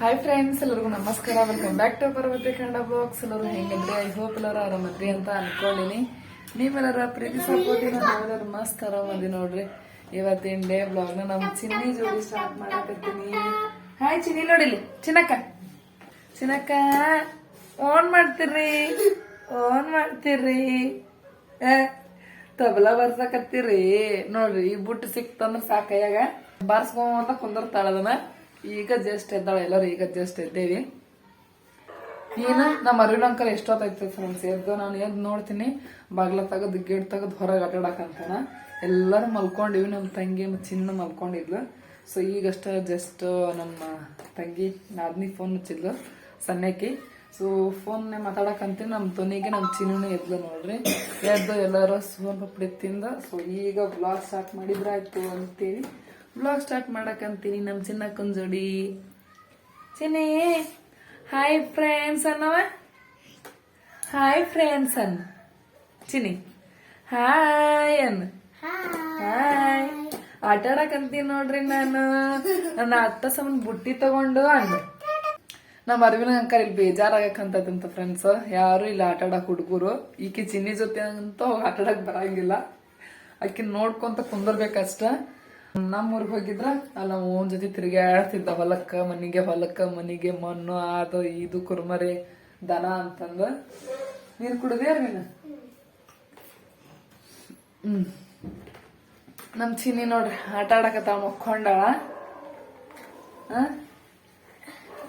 Hi friends ಎಲ್ಲರಿಗೂ ನಮಸ್ಕಾರ. Welcome back to Parvathi Kannada blogs ಎಲ್ಲರೂ ಹೆಂಗಿದ್ರಿ? ಐ ಹೋಪ್ ಎಲ್ಲರೂ ಆರಾಮದ್ರಿ ಅಂತ ಅನ್ಕೊಂಡಿನಿ. ನೀವೆಲ್ಲರ ಪ್ರೀತಿ ಸಪೋರ್ಟಿನ ನಾವೆಲ್ಲರೂ ಮಸ್ತ್ ಆರಾಮದಿ ನೋಡ್ರಿ. ಇವತ್ತಿನ ಡೇ ಬ್ಲಾಗ್ನ ನಮ್ಮ ಚಿನ್ನಿ ಜೋಡಿ ಸ್ಟಾರ್ಟ್ ಮಾಡಕತ್ತೀನಿ. ಹಾಯ್ ಚಿನ್ನಿ ನೋಡಿಲಿ ಚಿನ್ನಕ್ಕ? ಚಿನ್ನಕ್ಕ ಓನ್ ಮಾಡ್ತೀರಿ ಓನ್ ಮಾಡ್ತೀರಿ ತಬಲ ಬರ್ಸಕತ್ತೀರಿ ನೋಡ್ರಿ, ಈ ಬುಟ್ಟು ಸಿಕ್ತಂದ್ರ ಸಾಕಯ್ಯಾಗ ಬಾರ್ಸ್ಕೊಂತ ಕುಂದರ್ತಾಳದನ್ನ ಈಗ ಜಸ್ಟ್ ಎದ್ದಾಳೆ, ಎಲ್ಲರೂ ಈಗ ಜಸ್ಟ್ ಎದ್ದೇವಿ ಏನ ನಮ್ಮ ಅರಿವಿನ ಅಂಕಲ್ ಎಷ್ಟೊತ್ತಾಯ್ತು ಫ್ರೆಂಡ್ಸ್ ಎದ್ದು ನಾನು ಎದ್ದು ನೋಡ್ತೀನಿ. ಬಾಗ್ಲ ತಗದು, ಗೇಟ್ ತೆಗೆದು, ಹೊರಗೆ ಅಡ್ಡಾಡಕಂತಾನ ಎಲ್ಲರೂ ಮಲ್ಕೊಂಡಿವಿ. ನಮ್ಮ ತಂಗಿ ಚಿನ್ನ ಮಲ್ಕೊಂಡಿದ್ಲು. ಸೊ ಈಗಷ್ಟ ಜಸ್ಟ್ ನಮ್ಮ ತಂಗಿ, ನಾದ್ನಿ ಫೋನ್ ಹಚ್ಚಿದ್ಲು ಸಣ್ಣಕಿ ಸೊ ಫೋನ್ನೇ ಮಾತಾಡಕಂತೀನಿ ನಮ್ಮ ತೊನಿಗೆ ನಮ್ಮ ಚಿನ್ನೂ ಎದ್ಲು ನೋಡ್ರಿ. ಎದ್ದು ಎಲ್ಲರೂ ಸೋನ್ ಪಪ್ಪಡಿ ತಿಂದ ಸೊ ಈಗ ಬ್ಲಾಗ್ ಸ್ಟಾರ್ಟ್ ಮಾಡಿದ್ರಾಯ್ತು ಅಂತೇಳಿ. ಬ್ಲಾಗ್ ಸ್ಟಾರ್ಟ್ ಮಾಡಕಂತೀನಿ ನಮ್ಮ ಚಿನ್ನಕ್ಕೊಂದು ಜೋಡಿ ಚಿನ್ನೇ ಹಾಯ್ ಫ್ರೆಂಡ್ಸ್ ಅನ್ನವ? ಹಾಯ್ ಫ್ರೆಂಡ್ಸ್ ಅನ್. ಚಿನ್ನಿ ಹಾಯ್ ಅನ್. ಹಾಯ್ ಆಟ ಆಡಕಂತೀನಿ ನೋಡ್ರಿ ನಾನು. ನನ್ನ ಅತ್ತ ಸಮನ್ ಬುಟ್ಟಿ ತಗೊಂಡು ಅಣ್ಣ ನಮ್ಮ ಅರವಿನ ಅಂಕಲ್ ಇಲ್ಲಿ ಬೇಜಾರಾಗಕ್ಕಂತದಂತ ಫ್ರೆಂಡ್ಸ್ ಯಾರು ಇಲ್ಲ ಆಟ ಆಡಕ್ ಹುಡುಗರು. ಈಕೆ ಚಿನ್ನಿ ಜೊತೆ ಅಂತ ಆಟ ಆಡಕ್ ಬರಂಗಿಲ್ಲ. ಅಕ್ಕಿ ನೋಡ್ಕೊಂತ ಕುಂದರ್ಬೇಕಷ್ಟ. ನಮ್ಮೂರ್ಗ್ ಹೋಗಿದ್ರ, ಅಲ್ಲ ಓನ್ ಜೊತೆ ತಿರುಗಾಡ್ತಿದ್ದ ಹೊಲಕ್ಕ, ಮನಿಗೆ ಹೊಲಕ್ಕ, ಮನಿಗೆ ಮಣ್ಣು, ಅದು ಇದು, ಕುರ್ಮರಿ, ದನ ಅಂತಂದ. ನೀರ್ ಕುಡ್ದೇರ್ ನೀನು? ಹ್ಮ್. ನಮ್ ಚಿನ್ನಿ ನೋಡ್ರಿ, ಆಟ ಆಡಕ ಮಕ್ಕೊಂಡಾಳ.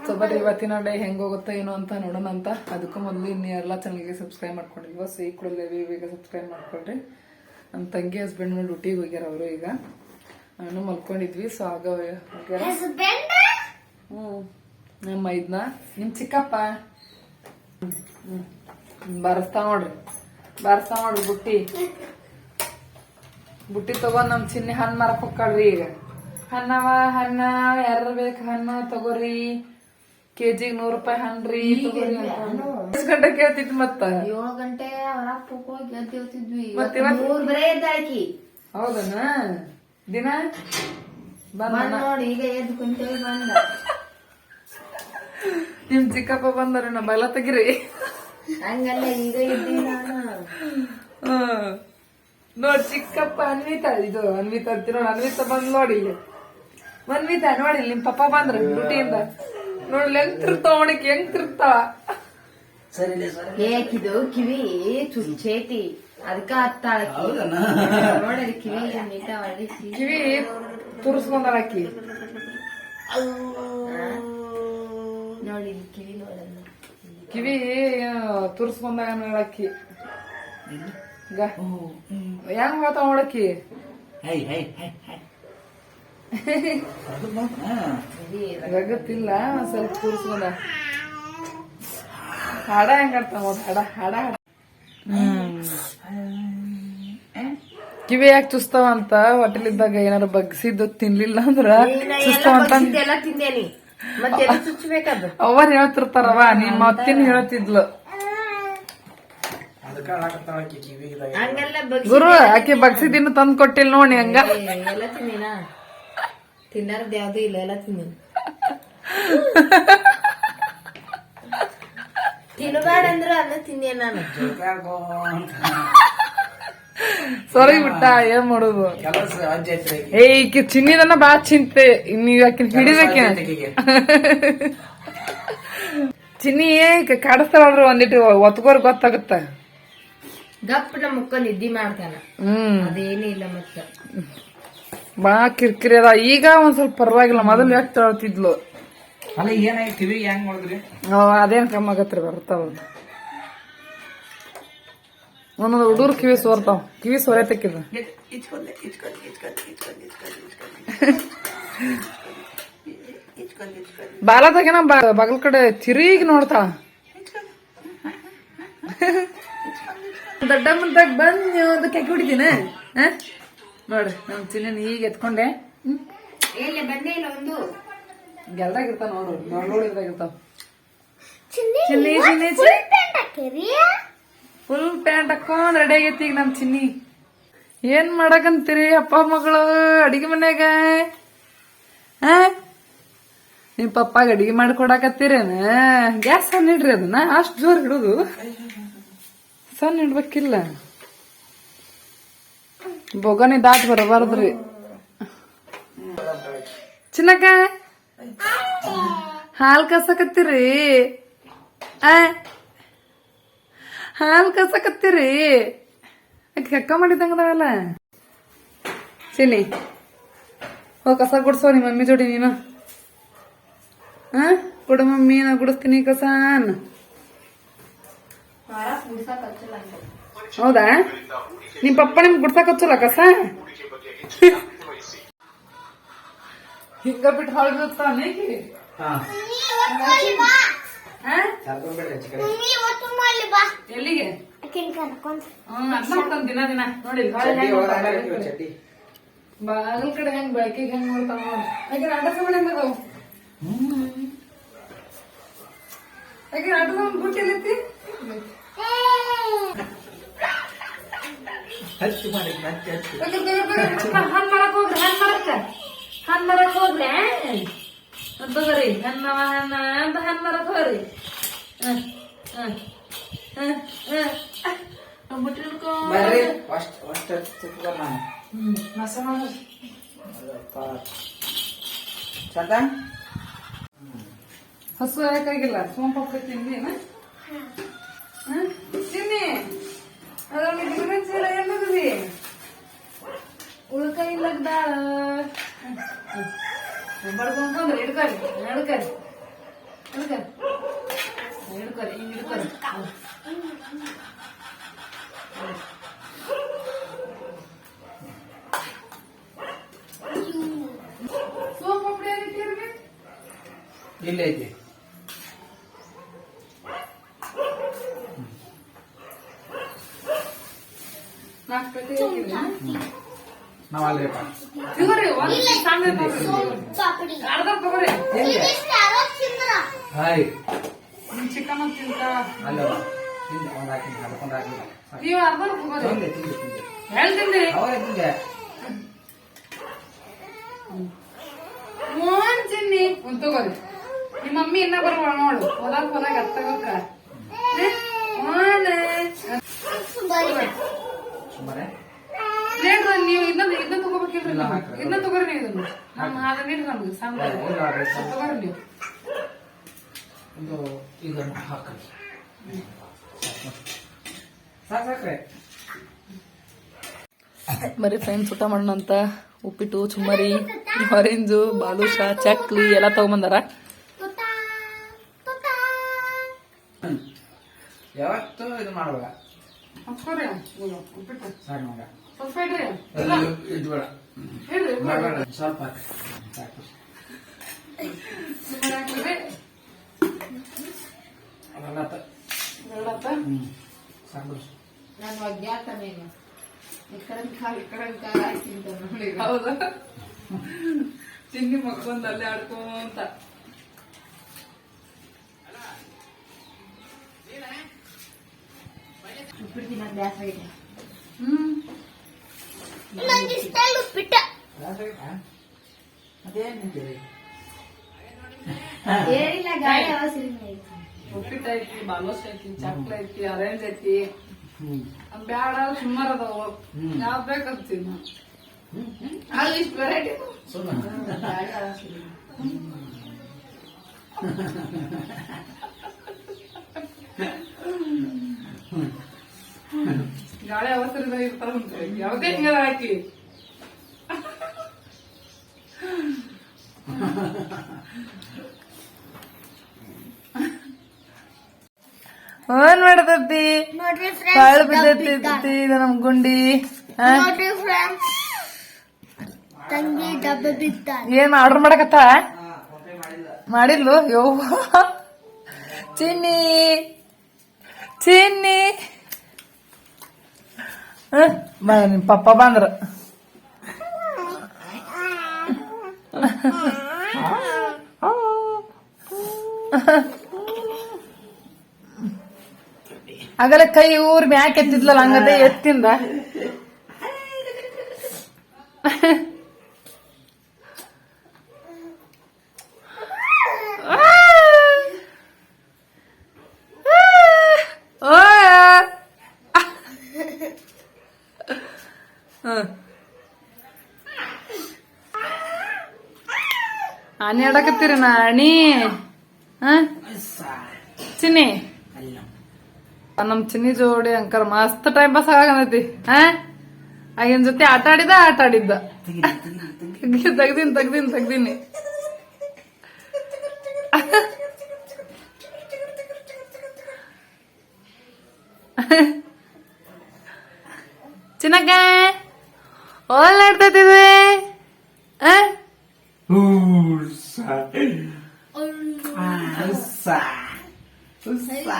ಸೊ ಇವತ್ತಿನ ಡೇ ಹೆಂಗ್ ಹೋಗುತ್ತೋ ಏನೋ ಅಂತ ನೋಡೋಣ ಅಂತ. ಅದಕ್ಕೂ ಮೊದಲು ಇನ್ನು ಎಲ್ಲ ಚಾನಲ್ಗೆ ಸಬ್ಸ್ಕ್ರೈಬ್ ಮಾಡ್ಕೊಂಡಿಲ್ವ ಸೀ ಈ ಕೂಡಲೇ ಬೇಗ ಸಬ್ಸ್ಕ್ರೈಬ್ ಮಾಡ್ಕೊಳ್ರಿ. ನಮ್ಮ ತಂಗಿ ಹಸ್ಬೆಂಡ್ ಡ್ಯೂಟಿಗೆ ಹೋಗ್ಯಾರ ಅವರು ಈಗ. ನಾನು ಮಲ್ಕೊಂಡಿದ್ವಿ ಸೊ ಆಗ ಹ್ಮ್. ನಮ್ಮ ಮೈದ್ನ ನಿಮ್ಮ ಚಿಕ್ಕಪ್ಪ? ಬರ್ಸ್ತಾ ನೋಡ್ರಿ. ಬರ್ಸ್ತಾ ನೋಡ್ರಿ ಬುಟ್ಟಿ. ಬುಟ್ಟಿ ತಗೊಂಡ್ ನಮ್ ಚಿನ್ನಿ ಹಣ್ಣು ಮಾರಕ್ ಹೊಕ್ಕಳ್ರಿ ಈಗ. ಹಣ್ಣವ ಹಣ್ಣ ಯಾರ ಬೇಕು ಹಣ್ಣ ತಗೋರಿ. ಕೆಜಿಗ್ ನೂರ್ ರೂಪಾಯಿ ಹಣ್ಣ್ರಿ ಎಷ್ಟ್ ಗಂಟೆ ಕೇಳ್ತಿದ್ ಮತ್ತ. ಏಳು ಗಂಟೆ ಅವ್ರ ಹೋಗಿ ಹೌದನ? ದಿನ? ಬಂದ ನೋಡಿ ಈಗ ಎದ್ದು ಕುಂತೇವಿ ಬಂದ. ನಿಮ್ ಚಿಕ್ಕಪ್ಪ ಬಂದರು ನಾ ಬಲ ತೆಗಿರಿ. ಹಂಗಲ್ಲ ಈಗ ಇದ್ದೀನಿ ನಾನು. ಹ್ಮ್. ನೋಡ್ ಚಿಕ್ಕಪ್ಪ ಅನ್ವಿತಾ ಇದು ಅನ್ವಿತಾ ಅಂತೀರ ನೋಡ್ ಅನ್ವಿತಾ ಬಂದ್ ನೋಡಿ ಇಲ್ಲಿ. ಅನ್ವಿತ ನೋಡಿ ನಿಮ್ ಪಪ್ಪ ಬಂದ್ರ ಡ್ಯೂಟಿಯಿಂದ. ನೋಡ್ ಹೆಂಗ್ ತಿರ್ತಾವ ಅವನಿಗೆ ಹೆಂಗ್ ತಿರ್ತಾವ ಏಕಿದು ಕಿವಿ ಚುಚ್ಚೇತಿ. ಅದಕ್ಕ ಹತ್ತಾಳ ನೋಡಲಿ ಕಿವಿ ನೀಟ ಒಳ್ಳೆ ಕಿವಿ ಆಕಿ ನೋಡಿ ಕಿವಿ ನೋಡಲ್ಲ. ಕಿವಿ ತುರ್ಸ್ಕೊಂಡಾಗ ನೋಡಕ್ಕಿ? ಹೆಂಗ್ ಹೋತಾವ ನೋಡಕ್ಕಿ ಗಗತ್ತಿಲ್ಲ ಒಂದ್ ಸ್ವಲ್ಪ ತುರ್ಸ್ಕೊಂಡ. ಹಾಡ ಹೆಂಗ್ ಆಡ್ತಾವ ನೋಡ್ ಹಾಡ ಹಾಡ. ಹಾಡ ಕಿವಿ ಯಾಕೆ ಚುಸ್ತಾವ ಅಂತ? ಹೋಟೆಲಿದ್ದಾಗ ಏನಾರ ಬಗ್ಸಿದ್ದು ತಿನ್ಲಿಲ್ಲ ಅಂದ್ರ ಚುಸ್ತಾವ ಅಂತ ಅವ್ವರ್ ಹೇಳ್ತಿರ್ತಾರವ ನಿಮ್ಮ ಅತ್ತಿನ ಹೇಳ್ತಿದ್ಲು. ಗುರು ಆಕೆ ಬಗ್ಸಿದಿನ್ನು ತಂದ್ ಕೊಟ್ಟಿಲ್ ನೋಡಿ ಹಂಗ. ತಿನ್ನಾರ್ದು ಯಾವ್ದು ಇಲ್ಲ ಎಲ್ಲ ತಿಂದಿನಿ. ತಿನ್ಬೇಡ ಅಂದ್ರ ಅನ್ನ ತಿಂದೆ ನಾನು. ಸರಿ ಬಿಟ್ಟ ಏನ್ ಮಾಡುದು? ಏ ಈಕೆ ಚಿನ್ನಿದನ್ನ ಬಾ ಚಿಂತೆ. ನೀವ್ ಆಕಿನ ಹಿಡಿಬೇಕೆ ಚಿನ್ನಿ ಕಾಡಿಸ್ತಾಳ್ರಿ ಒಂದಿಟ್ಟು ಒತ್ಕೋರ್ ಗೊತ್ತಾಗುತ್ತ? ಗಪ್ ನಮ್ಮ ಮುಕ್ಕ ನಿದ್ದಿ ಮಾಡ್ತಾನ. ಹ್ಮ್. ಅದೇನಿಲ್ಲ ಇಲ್ಲ ಮತ್ತ. ಬಾ ಕಿರ್ಕಿರಿ ಅದ. ಈಗ ಒಂದ್ ಸ್ವಲ್ಪ ಪರವಾಗಿಲ್ಲ ಮೊದಲು ಯಾಕೆ ಹೇಳ್ತಿದ್ಲು ಅಲ್ಲ ಏನಾಗಿ ಕಿವಿ ಹೆಂಗ್ ಮಾಡಿದ್ರಿ ಅವ್ ಅದೇನ್ ಕಮ್ಮಿ ಆಗತ್ರಿ ಬರ್ತಾವ ಒಂದೊಂದು ಹುಡುಗರು ಕಿವಿ ಸೋರ್ತಾವ. ಕಿವಿ ಸೋರತಕ್ಕಿದ ಬಾಲದಾಗೇನ ಬಗಲ್ ಕಡೆ ತಿರುಗಿ ನೋಡ್ತಾಳ. ದೊಡ್ಡ ಮುಂದಾಗ ಬಂದ್ ಒಂದು ಕೆಕ್ಕಿ ಹೊಡಿತೀನ? ನೋಡ್ರಿ ನಮ್ ಚಿನ್ನ ಈಗ ಎತ್ಕೊಂಡೆ. ಬಂದೇ ಇಲ್ಲ ಒಂದು. ಗೆಲ್ದಾಗ ಇರ್ತಾವ ನೋಡು ನೋಡಿದಾಗ ಇರ್ತಾವ. ಚಿನ್ನಿ ಚಿನ್ನಿ ಫುಲ್ ಪ್ಯಾಂಟ್ ಹಾಕೊಂಡ್ ರೆಡಿ ಆಗೈತಿ ಈಗ ನಮ್ ಚಿನ್ನಿ. ಏನ್ ಮಾಡಕಂತೀರಿ ಅಪ್ಪ ಮಗಳು ಅಡಿಗೆ ಮನ್ಯಾಗ? ಆ? ನಿಮ್ ಪಪ್ಪಾಗ ಅಡಿಗೆ ಮಾಡ್ಕೊಡಕತ್ತೀರೇನ ಗ್ಯಾಸ್ ಸಣ್ಣ ಇಡ್ರಿ ಅದನ್ನ? ಅಷ್ಟು ಜೋರ್ ಹಿಡುದು. ಸಣ್ಣ ಇಡ್ಬೇಕಿಲ್ಲ. ಬೊಗನಿ ದಾಟ್ ಬರಬಾರ್ದ್ರಿ. ಚಿನ್ನಕ್ಕ? ಹಾಲ್ ಕಸಕತ್ತೀರಿ? ಹಾಲ್ ಕಸಕತ್ತೀರಿ? ಆಕೆ ಕಕ್ಕ ಮಾಡಿದಂಗದವಲ್ಲ ಚಿನ್ನಿ ಓ ಕಸ ಗುಡ್ಸೋ ನಿಮ್ಮ ಮಮ್ಮಿ ಜೋಡಿ ನೀನು. ಹಾ ಮಮ್ಮಿ, ನಾ ಗುಡಿಸ್ತೀನಿ ಕಸ ಅನ್ನ. ಹೌದಾ? ನಿಮ್ ಪಪ್ಪ ನಿಮ್ಗೆ ಗುಡ್ಸಕ್ ಹಚ್ಚಲ್ಲ ಕಸ? ಹಿಂಗ ಬಿಟ್ಟು ಹೊಳ್ದಿರ್ತಾನೆ ಹಾ ಕರ್ಕೊಂಡ್ಬಿಡ್ರಿ ಆಚೆ ಕಡೆ. ಎಲ್ಲಿಗೆ ಹ್ಮ್ ಅದ್ ಮಾಡ್ತಾನ ದಿನ ದಿನ ನೋಡಿ ಚಡ್ಡಿ ಒಳಗ್ ಹಾಕಿರ್ತೀವಿ, ಚಡ್ಡಿ ಬಾಗಲ್ ಕಡೆ ಹೆಂಗ್ ಬೆಳಕಿಗೆ ಹೆಂಗ್ ನೋಡ್ತಾವ ನೋಡಿ ಯಾಕೆ ಆಟ ಸಾಮಾನ್ ಹೆಂಗ್ ಅದಾವು ಯಾಕೆ ಆಟ ಸಾಮಾನ್ ಬುಟ್ಟಿ ಎಲ್ಲೈತಿ ಹಚ್ಚು ಮಾಡಿ ಹಚ್ಚಿ ಹಚ್ಚಿ ಹನ್ ಮರಕ್ ಹೋಗ್ರಿ ಹನ್ ಮರಕ್ಕ ಹನ್ ಮರಕ್ ಹೋಗ್ರಿ ಅಂತ ತಗೋರಿ ಹನ್ನವ ಹನ್ನ ಅಂತ ಹನ್ ಮರಕ್ ಹೋಗ್ರಿ ಹ್ಮ್ ಹ್ಮ್ ಹ್ಮ್ ಹ್ಮ್ ಬುಟ್ಟಿ ಹಿಡ್ಕೊಂಡ್ ಬರ್ರಿ ಅಷ್ಟ್ ಅಷ್ಟ್ ನಾನು. ಹ್ಮ್ ಮಸ ಮಾಡು. ಚಂದ? ಹಸು ಯಾಕಾಗಿಲ್ಲ ಸೋಂಪಪ್ಪ ತಿಂದಿನ ತಿನ್ನಿ ಅದ್ರಲ್ಲಿ ಡಿಫರೆನ್ಸ್ ಚೀಲ ಎಲ್ಲದವಿ ಉಳ್ಕೈ ಇಲ್ಲದಾಳ ಬಡ್ಕೊಂಡ್ರೆ ಹಿಡ್ಕೊರಿ ಹಿಡ್ಕೊರಿ ಹಿಡ್ಕೊರಿ ಹಿಡ್ಕೊರಿ ಹಿಂಗ್ ಹಿಡ್ಕೊರಿ ಸೋಂಪಪ್ಪಡಿ ಏನಕ್ಕೆ ಇಲ್ಲೇ ಐತಿ ನಾಲ್ಕು ಪೇಟೆ ಹಾಕಿದ್ರಿ ನಾವ್ ಅಲ್ಲೇ ತಗೋರಿ ಒಂದು ಸಣ್ಣ ಅರ್ಧ ತಗೋರಿ. ಹಾಯ್. ಚಿಕನ್ ತಿಂತ? ಅಲ್ಲವ ತಿಂದೆ ಒಂದ್ ಹಡ್ಕೊಂಡ್ ನೀವು ಅರ್ಧ ತಗೋರಿ. ತಿಂದೆ ತಿಂದೆ ತಿಂದೆ. ಹೇಳ್ತೀನಿ ಅವರೇ ತಿಂದೆ. ಮೂನ್ ಚಿನ್ನಿ ಒಂದು ತಗೋರಿ. ನಿಮ್ಮ ಮಮ್ಮಿ ಇನ್ನ ಬರುವ ನೋಡು. ಹೋದಾಗ ಹೋದಾಗ ಅತ್ತಗೋಕ ಸುಮ್ಮನೆ ನೀವು ಇದನ್ನ ಇದನ್ನ ತಗೋಬೇಕಿಲ್ರಿ ಇಲ್ಲ, ನೀವು ಇದನ್ನ ತಗೋರಿ ನೀವು ಇದನ್ನ. ನಮ್ಮ ಅದನ್ನ ಇಡ್ರಿ ನಮ್ಗೆ ಸಣ್ಣ ಇಲ್ಲ, ಇಲ್ಲ, ಇಲ್ಲ. ತಗೋರಿ ನೀವು. ಒಂದು ಇದನ್ನು ಹಾಕ್ರಿ. ಸಾಕ್ ಸಾಕ್ರೆ. ಬರೀ ಫ್ರೆಂಡ್ಸ್ ಊಟ ಮಾಡೋಣಂತ. ಉಪ್ಪಿಟ್ಟು ಚುಮ್ಮರಿ ಆರೆಂಜು ಬಾಲೂಷ ಚಕ್ಲಿ ಎಲ್ಲ ತಗೊಂಬಂದಾರ? ಯಾವತ್ತೂ ಇದು ಮಾಡುವಾಗ ಉಪ್ಪಿಟ್ಟು. ಇದು ಬೇಡ ಬೇಡ, ಸ್ವಲ್ಪ ಹ್ಮ್. ನಾನು ಅಜ್ಞಾತ ನೋಡಿ. ಹೌದಾ. ಚಿನ್ನಿ ಮಕ್ಕೊಂದ್ ಅಲ್ಲೇ ಆಡ್ಕೊಂತ. ಉಪ್ಪಿಟ್ಟು ಇದೆ ಬ್ಯಾಸ ಇದೆ ಹ್ಮ್ ಯಾಕೆ? ಅದೇನ್ ನಿಂತಿದೆ? ಏನಿಲ್ಲ ಗಾಳಿ ಅವಸರ ಉಪ್ಪಿಟ್ಟು ಐತಿ ಬಾಲೋಸ್ ಐತಿ ಚಕ್ಲಿ ಐತಿ ಅರೇಂಜ್ ಐತಿ. ಹ್ಮ್. ಬ್ಯಾಡ ಸುಮಾರು ಅದಾವು. ಹ್ಮ್. ಯಾವ್ ಬೇಕಂತೀನಿ ನಾ ಅಲ್ಲಿ ಇಷ್ಟು ವೆರೈಟಿ ಸುಮ್ಮನೆ ಗಾಳಿ ಅವಸರ ಗಾಳಿ ಅವಸರದಾಗ ಇರ್ತಾರ ಯಾವ್ದೇ ಹಿಂಗ ಹಾಕಿ. ಏನ್ ಮಾಡತತ್ತಿ ನೋಡ್ರಿ ಕಾಳು ಬಿದ್ದೈತಿ ಇದು ನಮ್ ಗುಂಡಿ. ತಂಗಿ ಡಬ್ಬೆ ಬಿದ್ದ. ಏನ್ ಆರ್ಡರ್ ಮಾಡಕತ್ತ? ಮಾಡಿದ್ಲು ಯೋ ಚಿನ್ನಿ. ಚಿನ್ನಿ. ಹ? ಬಾ ನಿಮ್ ಪಪ್ಪ ಬಂದ್ರ ಆಗಲೇ ಕೈ ಊರ್ ಮ್ಯಾಕ್ ಎತ್ತಿದ್ಲಲ್ಲ ಹಂಗದೆ ಎತ್ತಿಂದ ಆನಿ ಆಡಕತ್ತೀರಿ ನಾಣಿ. ಹ? ಚಿನ್ನಿ. ನಮ್ ಚಿನ್ನಿ ಜೋಡಿ ಅಂಕರ್ ಮಸ್ತ್ ಟೈಮ್ ಪಾಸ್ ಆಗನೈತಿ. ಹ? ಆಗಿನ ಜೊತೆ ಆಟ ಆಡಿದ ಆಟ ಆಡಿದ್ದ. ತೆಗ್ದೀನಿ, ತೆಗ್ದಿನ್ ತೆಗ್ದಿನ್ ಚಿನ್ನಕ್ಕ ಓಲ್ ಆಡ್ತೈತಿದೆ ಆ? Ursa. Ursa. Ursa.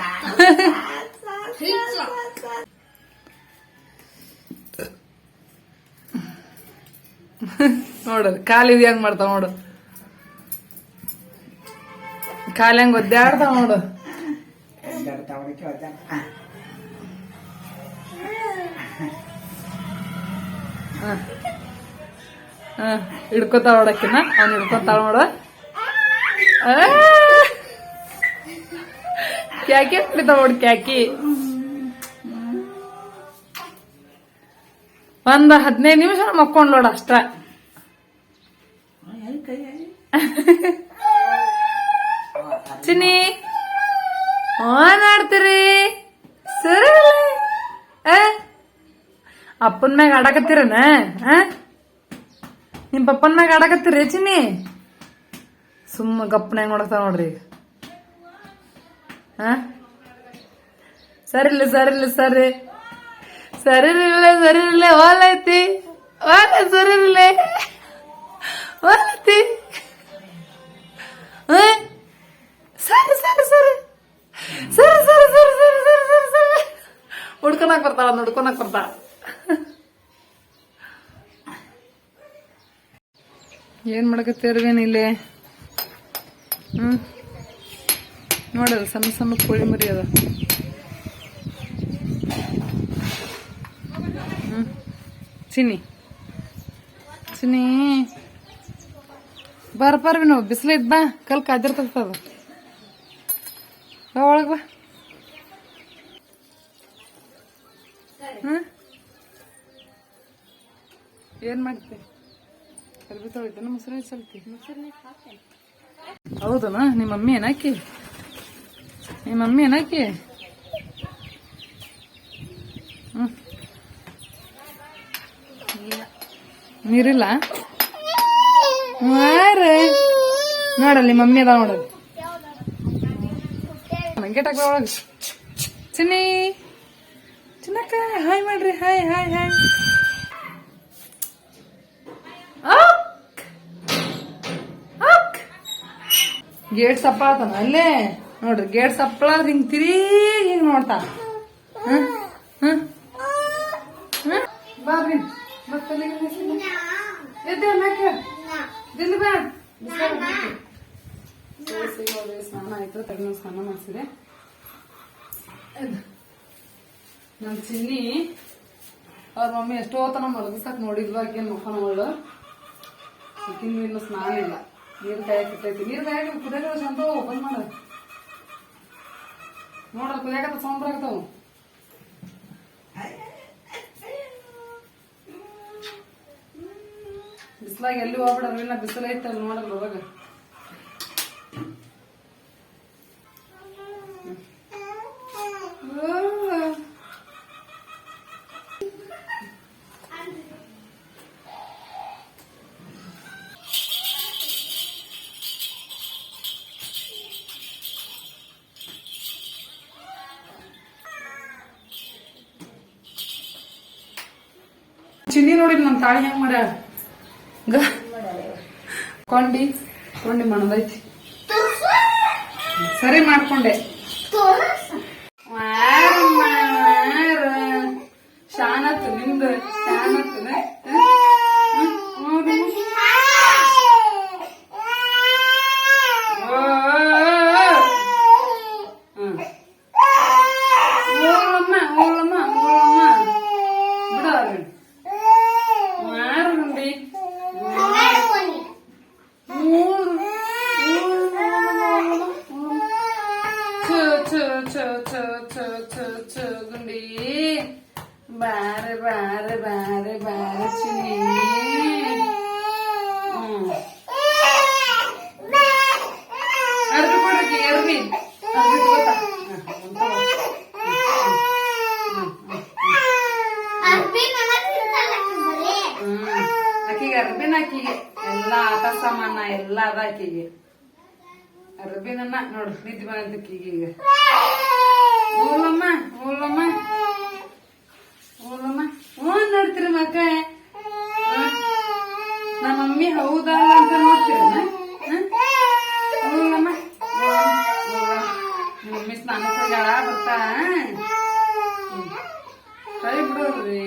ನೋಡು ಕಾಲಿದ್ ಹೆಂಗ್ ಮಾಡ್ತಾವ ನೋಡು ಕಾಲ ಹೆಂಗ್ ಒದ್ದಾಡ್ತಾವ ನೋಡು ಹಾ ಹಿಡ್ಕೊತಾಳ ನೋಡಕ್ಕಿನ್ನ ಅವ್ನು ಹಿಡ್ಕೊತಾಳ ನೋಡು! ಕ್ಯಾಕಿ ಹಿಡಿತಾವ ನೋಡ್ ಕ್ಯಾಕಿ. ಒಂದ್ ಹದಿನೈದು ನಿಮಿಷ ಮಕ್ಕೊಂಡ್ ನೋಡು ಅಷ್ಟ. ಚಿನ್ನಿ ಆನ್ ಆಡ್ತೀರಿ ಸರಿ. ಅಪ್ಪನ ಮ್ಯಾಗ ಆಡಕತ್ತೀರನ? ಆ? ನಿಮ್ ಪಪ್ಪನ ಮ್ಯಾಗ ಆಡಕತ್ತೀರಿ ಚಿನ್ನಿ? ಸುಮ್ಮ ಗಪ್ಪನಾಗ ನೋಡಕ್ತಾವ ನೋಡ್ರಿ. ಆ? ಸರಿಲ್ಲ ಸರಿಲ್ಲ, ಸರಿ. ಸರಿಲ್ಲ ಸರಿಲ್ಲ ಓಲೈತಿ ಓಲ ಸರಿಲ್ಲ ಓಲೈತಿ? ಸರಿ ಸರಿ ಸರಿ ಸರಿ. ಸರಿ ಸರಿ ಸರಿ ಸರಿ ಸರಿ ಸರಿ. ಹುಡ್ಕೊಳಕ್ ಬರ್ತಾಳ ನೋಡ್ಕೊಳಕ್ ಬರ್ತಾಳ. ಏನ್ ಮಾಡಕತ್ತೀರ್ವೇನ್ ಇಲ್ಲಿ? ಹ್ಮ್? ನೋಡಲ್ಲ, ಸಣ್ಣ ಸಣ್ಣ ಕೋಳಿ ಮರಿ ಅದ. ಹ್ಮ್? ಚಿನ್ನಿ. ಬಾರ ಪಾರ್ವಿ ನಾವು ಇದ್ ಬಾ ಕಲ್ ಕಾದಿರ್ತದ ಬಾ ಒಳಗೆ ಬಾ. ಹ್ಞೂ ಏನ್ ಮಾಡ್ತಿ? ಅರ್ಬಿ ತೊಳಿತೇನ ಮೊಸರು ಚಲ್ತಿ ಹೌದನ? ನಿಮ್ಮ ಮಮ್ಮಿ ಏನಾಕಿ? ನಿಮ್ಮ ಮಮ್ಮಿ ಏನಾಕಿ? ನೀರಿಲ್ಲ? ನೋಡಲ್ಲಿ ಮಮ್ಮಿ ಅದಾವ ನೋಡಲ್ಲಿ. ಗೇಟ್ ಒಳಗೆ. ಚಿನ್ನಿ. ಚಿನ್ನಕ್ಕ, ಹಾಯ್ ಮಾಡ್ರಿ, ಹಾಯ್ ಹಾಯ್ ಹಾಯ್. ಗೇಟ್ ಸಪ್ಪಳತನ? ಅಲ್ಲೇ? ನೋಡ್ರಿ, ಗೇಟ್ ಸಪ್ಪಳ ಹಿಂಗ್ ತಿರುಗಿ ಹಿಂಗ್ ನೋಡ್ತಾ. ಬಾಬ್ರಿ ಮತ್ತೆ ಎದ್ದೆ, ಮ್ಯಾಕೆ ದಿಲ್ಲಿ ಬಾ ಸೇರ್ಸಿ ಹೋಗಿ ಸ್ನಾನ ಆಯ್ತು ತಗೊಂಡು ಸ್ನಾನ ಮಾಡಿಸಿದೆ. ನಮ್ಮ ಚಿನ್ನಿ, ಅವ್ರ ಮಮ್ಮಿ ಎಷ್ಟೋ ತನ ಮಲಗಿಸಕ್ ನೋಡಿದ್ವಾ ಆಕೆ ಮುಖನವಳು ಆಕಿನ್ ಇನ್ನು ಸ್ನಾನ ಇಲ್ಲ. ನೀರು ಕಾಯಕ್ಕೆ ಇಟ್ಟೈತಿ ನೀರು ಕಾಯಕ್ಕೆ ಕುದಿಯಲ್ಲ ಶಾಂತ ಬಂದ್ ಮಾಡ. ನೋಡ್ರಿ ಕುದಿಯಾಕತ್ತ ಸೌಂದ್ರ ಆಗ್ತಾವ? ಬಿಸಿಲಾಗ ಎಲ್ಲಿ ಹೋಗ್ಬಿಡ್ರಿ ಇಲ್ಲ ಬಿಸಿಲೈತಲ್ಲ ನೋಡಲ್ಲ ಚಿನ್ನಿ ನೋಡಿದ್ ನಮ್ ತಾಳಿ ಹೆಂಗ್ ಗ. ಕೊಂಡಿ. ಕೊಂಡಿ ಮಾಡೋದೈತಿ ಸರಿ ಮಾಡ್ಕೊಂಡೆ. ಆಕಿಗೆ. ರಬಿನನ್ನ ನೋಡು, ನಿದ್ದೆ ಈಗ. ಮೂಲಮ್ಮ ಮೂಲಮ್ಮ ಓಲಮ್ಮ. ಹ್ಞೂ ನೋಡ್ತೀರಿ ಮಕ್ಕ. ನಮ್ಮ ಮಮ್ಮಿ ಹೌದಲ್ಲ ಅಂತ ನೋಡ್ತೀರಮ್ಮ ಮೂಲಮ್ಮ ಮಮ್ಮಿ ಸ್ನಾನ ಬರ್ತಾ ಸರಿ ಬಿಡೋದ್ರಿ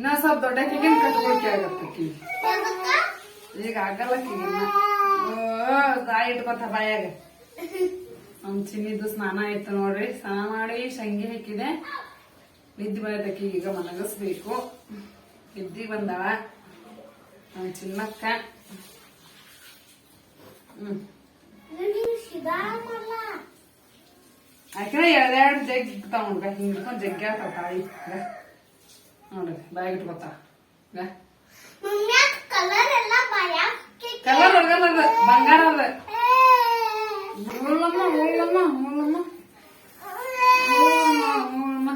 ಇನ್ನ ಸ್ವಲ್ಪ ದೊಡ್ಡಕ್ಕಿಗೆ ಕಟ್ಕೊಳಕ್ಕೆ ಆಗತ್ತಕ್ಕಿ ಈಗ ಆಗಲ್ಲ ಓ ಗಾಯ ಇಟ್ಕೊತ ಬಾಯಾಗ. ನಮ್ ಚಿನ್ನಿದ್ದು ಸ್ನಾನ ಆಯ್ತು ನೋಡ್ರಿ. ಸ್ನಾನ ಮಾಡಿ ಶಂಗಿ ಹಾಕಿದೆ. ನಿದ್ದೆ ಬರತಕ್ಕಿ ಈಗ ಮಲಗಿಸ್ಬೇಕು. ನಿದ್ದಿ ಬಂದವ. ನಮ್ ಚಿನ್ನಕ್ಕ ಹ್ಮ್. ಯಾಕಂದ್ರೆ ಎರಡೆರಡು ಜಗ್ ತಗೊಂಡ ಹಿಂಡ್ಕೊಂಡ್ ಜಗ್ಗಿ ಆಗ್ತಾವ ತಾಳಿ ನೋಡ್ರಿ ಬಾಯಾಗ ಇಟ್ಕೊತ ಕಲರ್ ಎಲ್ಲ ಕಲರ್ ಹೋಗಲ್ಲ ಅದು ಬಂಗಾರ ಅದ ಹೂಳಮ್ಮ ಹೂಳಮ್ಮ ಹೂಳಮ್ಮ ಹೂಳಮ್ಮ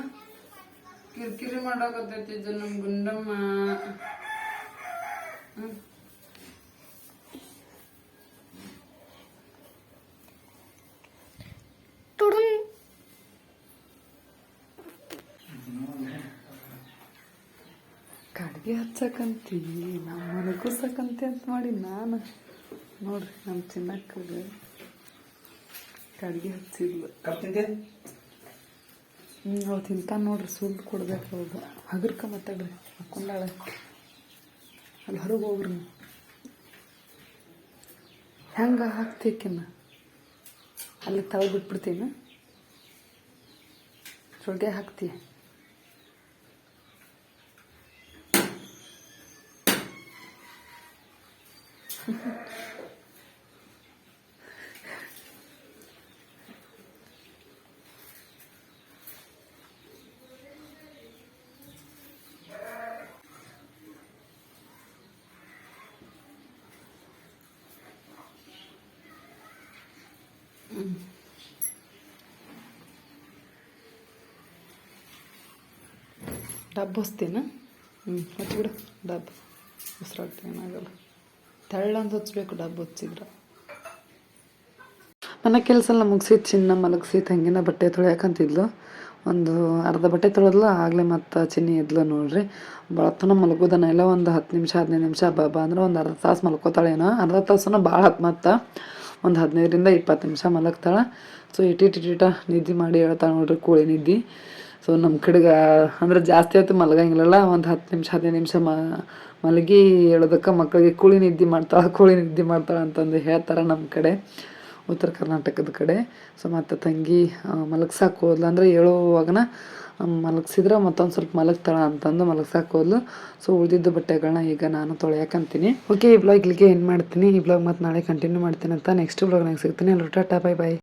ಕಿರಿಕಿರಿ ಮಾಡಾಕತ್ತೈತಿ ಇದು ನಮ್ ಗುಂಡಮ್ಮ ಹ್ಮ್. ಕಡ್ಗೆ ಹಚ್ಚಕಂತಿ ನಮ್ಮ ಮನಗುಸಕಂತಿ ಅಂತ ಮಾಡಿ ನಾನು. ನೋಡ್ರಿ ನಮ್ಮ ಚಿನ್ನಕ್ಕ ಕಡಿಗೆ ಹಚ್ಚಿದ್ಲು. ಹ್ಞೂ ಅವ್ರು ತಿಂತಾನೆ ನೋಡ್ರಿ ಸುಲ್ದು ಕೊಡ್ಬೇಕು ಅವ್ರು ಹಗರ್ಕ ಮಾತಾಡ್ರಿ ಹಾಕೊಂಡಾಳ. ಅಲ್ಲಿ ಹೊರಗೆ ಹೋಗ್ರಿ ನೀವು ಹೆಂಗೆ ಹಾಕ್ತೇಕಿನ್ನ ಅಲ್ಲಿ ತಳ ಬಿಟ್ಬಿಡ್ತೀನಿ. ಸುಳ್ಗೆ ಹಾಕ್ತೀಯ ಡಬ್ಬ ಹಚ್ತೀನ ಹ್ಞೂ ಹಚ್ಬಿಡು ಡಬ್ಬ ಉಸಿರಾಡ್ತೀನಿ ಏನಾಗಲ್ಲ ತೆಳ್ಳಂತ ಹಚ್ಚಬೇಕು ಡಬ್ಬ ಹಚ್ಚಿದ್ರೆ ಮನೆ ಕೆಲಸ ಎಲ್ಲ ಮುಗಿಸಿ ಚಿನ್ನ ಮಲಗಿಸಿ ತೆಂಗಿನ ಬಟ್ಟೆ ತೊಳೆಯಕಂತಿದ್ಲು. ಒಂದು ಅರ್ಧ ಬಟ್ಟೆ ತೊಳೆದ್ಲು, ಆಗಲೇ ಮತ್ತು ಚಿನ್ನಿ ಇದ್ಲು ನೋಡ್ರಿ. ಭಾಳತನ ಮಲಗೋದನ ಎಲ್ಲ ಒಂದು ಹತ್ತು ನಿಮಿಷ, ಹದಿನೈದು ನಿಮಿಷ ಬಾಬಾ ಅಂದ್ರೆ ಒಂದು ಅರ್ಧ ತಾಸು ಮಲ್ಕೋತಾಳೇನೋ. ಅರ್ಧ ತಾಸನ ಭಾಳ ಹತ್ತು ಮತ್ತು. ಒಂದು ಹದಿನೈದರಿಂದ ಇಪ್ಪತ್ತು ನಿಮಿಷ ಮಲಗ್ತಾಳೆ. ಸೊ ಇಟ್ಟಿಟ್ಟು ಇಟ್ಟಿಟ ನಿದ್ದೆ ಮಾಡಿ ಹೇಳ್ತಾಳೆ ನೋಡ್ರಿ, ಕೋಳಿ ನಿದ್ದೆ. ಸೊ ನಮ್ಮ ಕಡೆಗೆ ಅಂದ್ರೆ ಜಾಸ್ತಿ ಹೊತ್ತು ಮಲಗಂಗಿಲ್ಲಲ್ಲ, ಒಂದು ಹತ್ತು ನಿಮಿಷ, ಹದಿನೈದು ನಿಮಿಷ ಮ, ಮಲಗಿ ಹೇಳೋದಕ್ಕೆ ಮಕ್ಕಳಿಗೆ ಕುಳಿ ನಿದ್ದೆ ಮಾಡ್ತಾಳೆ, ಕೂಳಿ ನಿದ್ದೆ ಮಾಡ್ತಾಳೆ ಅಂತಂದು ಹೇಳ್ತಾರೆ ನಮ್ಮ ಕಡೆ, ಉತ್ತರ ಕರ್ನಾಟಕದ ಕಡೆ. ಸೊ ಮತ್ತು ತಂಗಿ ಮಲಗ್ಸಕ್ಕೆ ಹೋದ್ಲು ಅಂದರೆ ಹೇಳುವಾಗನ ಮಲಗಿಸಿದ್ರೆ ಮತ್ತೊಂದು ಸ್ವಲ್ಪ ಮಲಗ್ತಾಳ ಅಂತಂದು ಮಲಗ್ಸಕ್ಕೆ ಹೋದ್ಲು. ಸೊ ಉಳಿದಿದ್ದ ಬಟ್ಟೆಗಳನ್ನ ಈಗ ನಾನು ತೊಳೆಯಾಕಂತೀನಿ. ಓಕೆ ಈ ಬ್ಲಾಗ್ ಇಲ್ಲಿಗೆ ಏನು ಮಾಡ್ತೀನಿ. ಈ ಬ್ಲಾಗ್ ಮತ್ತು ನಾಳೆ ಕಂಟಿನ್ಯೂ ಮಾಡ್ತೀನಿ ಅಂತ. ನೆಕ್ಸ್ಟ್ ಬ್ಲಾಗ್ನಾಗ ಸಿಗ್ತೀನಿ. ಅಲ್ಲಿ ಟಾಟಾ ಬೈ ಬಾಯ್